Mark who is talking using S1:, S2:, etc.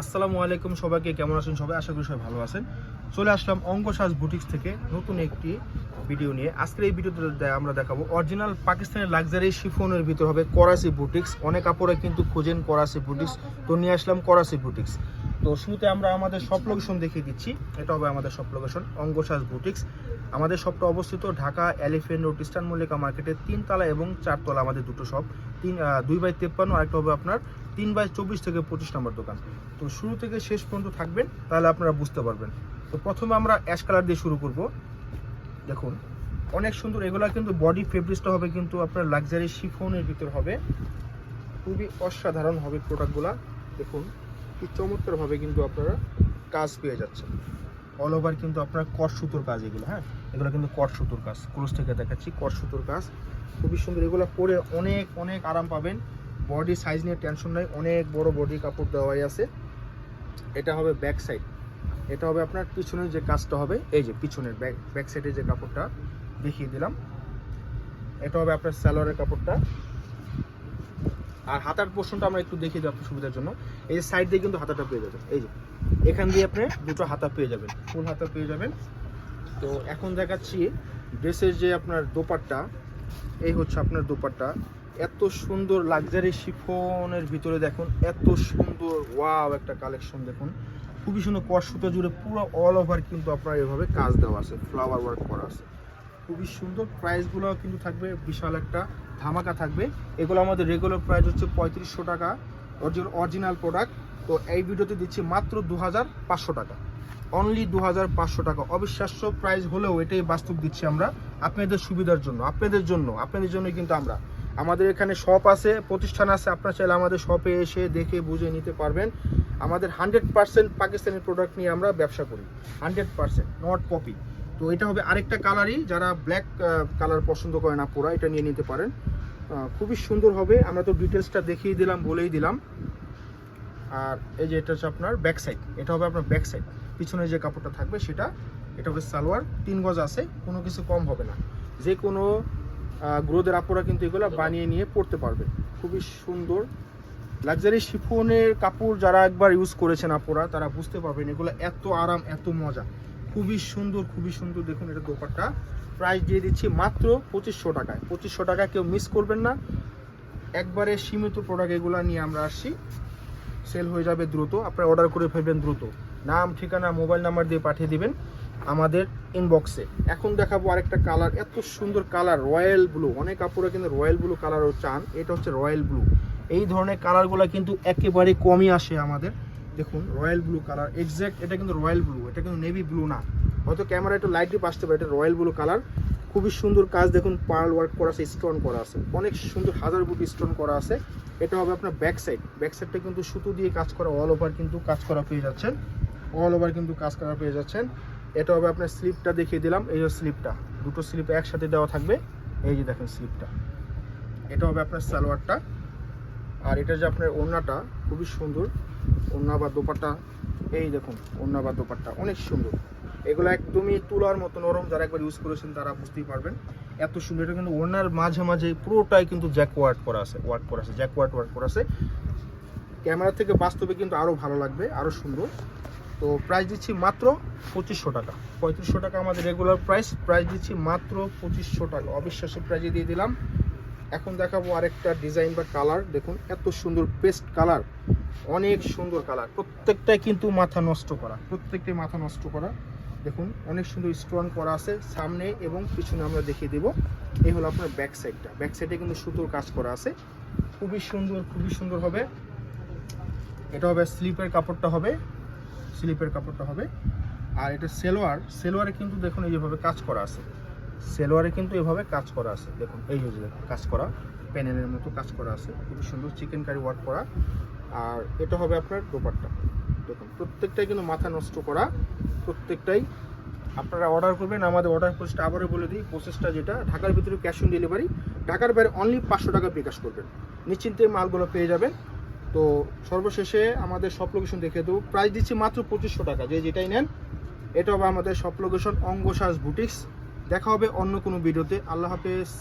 S1: আসসালামু আলাইকুম সবাইকে, কেমন আছেন সবাই? আশা করি সবাই ভালো আছেন। চলে আসলাম অঙ্কসাজ বুটিক্স থেকে নতুন একটি ভিডিও নিয়ে। আজকের এই ভিডিওতে আমরা দেখাবো অরিজিনাল পাকিস্তানের লাক্সারি শিফনের ভিতর হবে করাসি বুটিক্স। অনেক কাপড়ে কিন্তু খোঁজেন করাসি বুটিক্স। তো নিয়ে আসলাম করাসি বুটিক্স। তো শুরুতে আমরা আমাদের সব লোকেশন দেখিয়ে দিচ্ছি। এটা হবে আমাদের সব লোকেশন অঙ্গসাজ বুটিক্স আমাদের শপটা অবস্থিত Dhaka Elephant Road, Eastern Mallika মার্কেটের তিনতলা এবং চারতলা আমাদের দুটো শপ তিন দুই বাই তেপ্পান্ন, আরেকটা হবে আপনার তিন বাই চব্বিশ থেকে পঁচিশ নম্বর দোকান। তো শুরু থেকে শেষ পর্যন্ত থাকবেন, তাহলে আপনারা বুঝতে পারবেন। তো প্রথমে আমরা অ্যাশ কালার দিয়ে শুরু করব। দেখুন, অনেক সুন্দর, এগুলা কিন্তু বডি ফেব্রিক্সটা হবে কিন্তু আপনার লাক্সারি শিফনের ভিতর হবে। খুবই অসাধারণ হবে প্রোডাক্টগুলা দেখুন কি চমৎকারভাবে কিন্তু আপনারা কাজ পেয়ে যাচ্ছেন। অল ওভার কিন্তু আপনার কট সুতোর কাজ এগুলো হ্যাঁ? এগুলো কিন্তু কট সুতোর কাজ। ক্লোজ থেকে দেখাচ্ছি কট সুতোর কাজ। খুবই সুন্দর, এগুলো পরে অনেক অনেক আরাম পাবেন। বডি সাইজ নিয়ে টেনশন নাই, অনেক বড় বডি কাপড় দেওয়াই আছে। এটা হবে ব্যাক সাইড এটা হবে আপনার পিছনের যে কাজটা হবে, এই যে পিছনের ব্যাক ব্যাক সাইডের যে কাপড়টা দেখিয়ে দিলাম। এটা হবে আপনার স্যালোয়ারের কাপড়টা। আর হাতার পোর্শনটা আমরা একটু দেখিয়ে আপনার সুবিধার জন্য। এই যে সাইড দিয়ে কিন্তু হাতাটা পেয়ে যাবেন। এই যে, এখান দিয়ে আপনি দুটো হাতা পেয়ে যাবেন, ফুল হাতা পেয়ে যাবেন। তো এখন দেখাচ্ছি ড্রেসের যে আপনার দোপাট্টা, এই হচ্ছে আপনার দোপাট্টা। এত সুন্দর লাক্সারি শিফনের ভিতরে দেখুন, এত সুন্দর ওয়াও একটা কালেকশন দেখুন। খুবই সুন্দর সুতো জুড়ে পুরো অল ওভার কিন্তু আপনার এভাবে কাজ দেওয়া আছে ফ্লাওয়ার ওয়ার্ক করা আছে। খুবই সুন্দর প্রাইসগুলো কিন্তু থাকবে বিশাল একটা। ধামাকা থাকবে। এগুলো আমাদের রেগুলার প্রাইস হচ্ছে পঁয়ত্রিশশো টাকা। অরিজিনাল প্রোডাক্ট তো এই ভিডিওতে দিচ্ছি মাত্র দু হাজার পাঁচশো টাকা। অনলি দু হাজার পাঁচশো টাকা। অবিশ্বাস্য প্রাইস হলেও এটাই বাস্তব দিচ্ছি আমরা আপনাদের সুবিধার জন্য, আপনাদের জন্য, আপনাদের জন্যই কিন্তু আমরা। আমাদের এখানে শপ আছে, প্রতিষ্ঠান আছে, আপনারা চাইলে আমাদের শপে এসে দেখে বুঝে নিতে পারবেন। আমাদের হান্ড্রেড পার্সেন্ট পাকিস্তানি প্রোডাক্ট নিয়ে আমরা ব্যবসা করি। হান্ড্রেড পার্সেন্ট নট কপি তো এটা হবে আরেকটা কালারই যারা ব্ল্যাক কালার পছন্দ করে না পুরা এটা নিয়ে নিতে পারেন। খুবই সুন্দর হবে। আমরা তো ডিটেলসটা দেখিয়ে দিলাম, বলেই দিলাম। আর এই যে এটা হচ্ছে আপনার ব্যাক সাইড এটা হবে আপনার ব্যাক সাইড পিছনে যে কাপড়টা থাকবে সেটা, এটা হবে সালোয়ার। তিন গজ আছে, কোনো কিছু কম হবে না। যে কোনো গ্রোদের আপুরা কিন্তু এগুলো বানিয়ে নিয়ে পড়তে পারবে। খুবই সুন্দর। লাক্সারি শিফনের কাপড় যারা একবার ইউজ করেছেন আপুরা, তারা বুঝতে পারবেন এগুলো এত আরাম, এত মজা। খুবই সুন্দর খুবই সুন্দর। দেখুন এটা দোপাট্টা। প্রাইস দিয়ে দিচ্ছি মাত্র পঁচিশশো টাকায়। পঁচিশশো টাকা কেউ মিস করবেন না। একবারে সীমিত প্রোডাক্ট এগুলো নিয়ে আমরা আসছি। সেল হয়ে যাবে দ্রুত। আপনারা অর্ডার করে ফেলবেন দ্রুত। নাম, ঠিকানা মোবাইল নাম্বার দিয়ে পাঠিয়ে দিবেন আমাদের ইনবক্সে এখন দেখাবো আরেকটা কালার এত সুন্দর কালার রয়্যাল ব্লু অনেক কাপড়ে কিন্তু রয়্যাল ব্লু কালারও চান। এটা হচ্ছে রয়্যাল ব্লু এই ধরনের কালারগুলো কিন্তু একেবারে কমই আসে আমাদের। দেখুন রয়্যাল ব্লু কালার এক্স্যাক্ট এটা কিন্তু রয়্যাল ব্লু এটা কিন্তু নেভি ব্লু না। হয়তো ক্যামেরা একটু লাইট ডিপ আসতে পারে, এটা রয়্যাল ব্লু কালার খুবই সুন্দর কাজ, দেখুন পার্ল ওয়ার্ক করা আছে স্টোন করা আছে। অনেক সুন্দর হাজার বুটি স্টোন করা আছে। এটা হবে আপনার ব্যাক সাইড ব্যাক সাইডটা কিন্তু সুতো দিয়ে কাজ করা অল ওভার কিন্তু কাজ করা পেয়ে যাচ্ছেন। অল ওভার কিন্তু কাজ করা পেয়ে যাচ্ছেন। এটা হবে আপনার স্লিপটা দেখিয়ে দিলাম, এই যে স্লিপটা দুটো স্লিপ একসাথে দেওয়া থাকবে, এই যে দেখেন স্লিপটা এটা হবে আপনার সালোয়ারটা। আর এটা যে আপনার ওড়নাটা, খুবই সুন্দর। ওড়না বা দোপাট্টা, এই দেখুন, ওড়না বা দোপাট্টা, অনেক সুন্দর। এগুলো একদমই তুলার মতো নরম, যারা একবার ইউজ করেছেন তারা বুঝতেই পারবেন। এত সুন্দর, এটা কিন্তু ওনার মাঝে মাঝে পুরোটাই কিন্তু জ্যাক ওয়ার্ক করা আছে ওয়ার্ড করা আছে জ্যাক ওয়ার্ক ওয়ার্ক করা আছে। ক্যামেরা থেকে বাস্তবে কিন্তু আরও ভালো লাগবে আরও সুন্দর। তো প্রাইস দিচ্ছি মাত্র পঁচিশশো টাকা। পঁয়ত্রিশশো টাকা আমাদের রেগুলার প্রাইস প্রাইস দিচ্ছি মাত্র পঁচিশশো টাকা। অবিশ্বাস্য প্রাইজে দিয়ে দিলাম। এখন দেখাবো আরেকটা ডিজাইন বা কালার দেখুন, এত সুন্দর পেস্ট কালার অনেক সুন্দর কালার। প্রত্যেকটাই কিন্তু মাথা নষ্ট করা। প্রত্যেকটাই মাথা নষ্ট করা। দেখুন, অনেক সুন্দর স্টোন করা আছে সামনে এবং পিছনে আমরা দেখিয়ে দেব। এই হলো আপনার ব্যাক সাইডটা ব্যাক সাইডে কিন্তু সুতোর কাজ করা আছে। খুবই সুন্দর খুবই সুন্দর হবে। এটা হবে স্লিপের কাপড়টা হবে। স্লিপের কাপড়টা হবে। আর এটা সেলোয়ার। সেলোয়ারে কিন্তু দেখুন এই যেভাবে কাজ করা আছে। সেলোয়ারে কিন্তু এভাবে কাজ করা আছে। দেখুন, এই যে কাজ করা। প্যানেলের মতো কাজ করা আছে। খুবই সুন্দর চিকেন কারি ওয়ার্ক করা। আর এটা হবে আপনার দোপাট্টা। দেখুন, প্রত্যেকটাই কিন্তু মাথা নষ্ট করা, প্রত্যেকটাই আপনারা অর্ডার করবেন, আমাদের অর্ডার প্রসেসটা আবারও বলে দিই প্রসেসটা যেটা, ঢাকার ভিতরে ক্যাশ অন ডেলিভারি ঢাকার বাইরে অনলি পাঁচশো টাকা বিকাশ করবেন। নিশ্চিন্তে মালগুলো পেয়ে যাবেন। তো সর্বশেষে আমাদের সব লোকেশন দেখে দেবো। প্রাইস দিচ্ছি মাত্র পঁচিশশো টাকা, যে যেটাই নেন। এটা হবে আমাদের সব লোকেশন অঙ্গশ্বাস বুটিক্স দেখা হবে অন্য কোনো ভিডিওতে আল্লাহ হাফেজ।